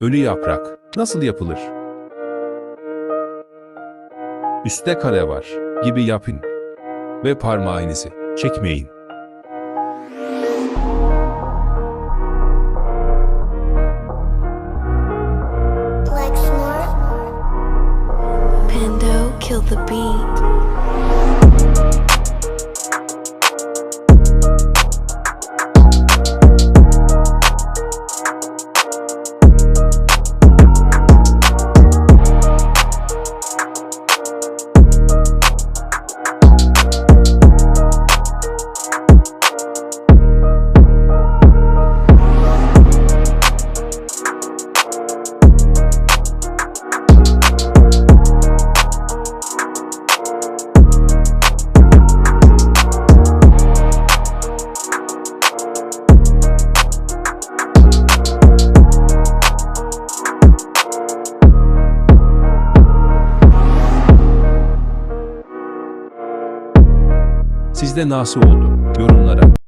Ölü yaprak nasıl yapılır? Üste kare var gibi yapın ve parmağınızı çekmeyin. The beat. Sizde nasıl oldu? Yorumlara